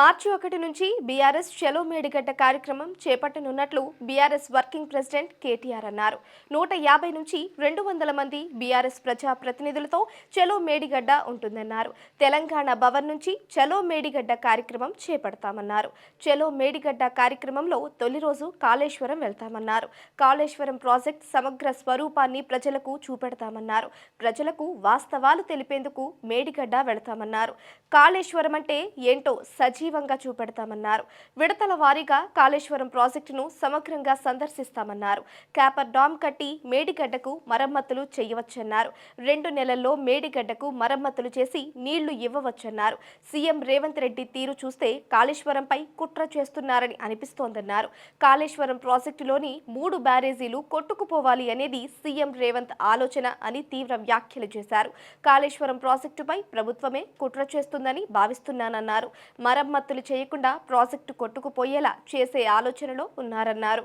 మార్చి ఒకటి నుంచి బీఆర్ఎస్ చెలో మేడిగడ్డ కార్యక్రమం చేపట్టనున్నట్లు బీఆర్ఎస్ వర్కింగ్ ప్రెసిడెంట్ కేటీఆర్ అన్నారు. నూట యాభై నుంచి రెండు వందల మంది బీఆర్ఎస్ ప్రజా ప్రతినిధులతో మేడిగడ్డ ఉంటుందన్నారు. తెలంగాణ భవన్ నుంచి చెలో మేడిగడ్డ కార్యక్రమం చేపడతామన్నారు. చెలో మేడిగడ్డ కార్యక్రమంలో తొలి రోజు కాళేశ్వరం వెళ్తామన్నారు. కాళేశ్వరం ప్రాజెక్ట్ సమగ్ర స్వరూపాన్ని ప్రజలకు చూపెడతామన్నారు. ప్రజలకు వాస్తవాలు తెలిపేందుకు మేడిగడ్డ వెళతామన్నారు. కాళేశ్వరం అంటే ఏంటో సజీవ సజీవంగా చూపెడతామన్నారు. విడతల వారీగా కాళేశ్వరం ప్రాజెక్టును సమగ్రంగా సందర్శిస్తామన్నారు. క్యాపర్ డామ్ కట్టి మేడిగడ్డకు మరమ్మతులు చేయవచ్చన్నారు. రెండు నెలల్లో మేడిగడ్డకు మరమ్మతులు చేసి నీళ్ళు ఇవ్వవచ్చన్నారు. సీఎం రేవంత్ రెడ్డి తీరు చూస్తే కాళేశ్వరంపై కుట్ర చేస్తున్నారని అనిపిస్తోందన్నారు. కాళేశ్వరం ప్రాజెక్టులోని మూడు బ్యారేజీలు కొట్టుకుపోవాలి అనేది సీఎం రేవంత్ ఆలోచన అని తీవ్ర వ్యాఖ్యలు చేశారు. కాళేశ్వరం ప్రాజెక్టుపై ప్రభుత్వమే కుట్ర చేస్తుందని భావిస్తున్నానన్నారు. మరమ్మతులు చేయకుండా ప్రాజెక్టు కొట్టుకుపోయేలా చేసే ఆలోచనలో ఉన్నారన్నారు.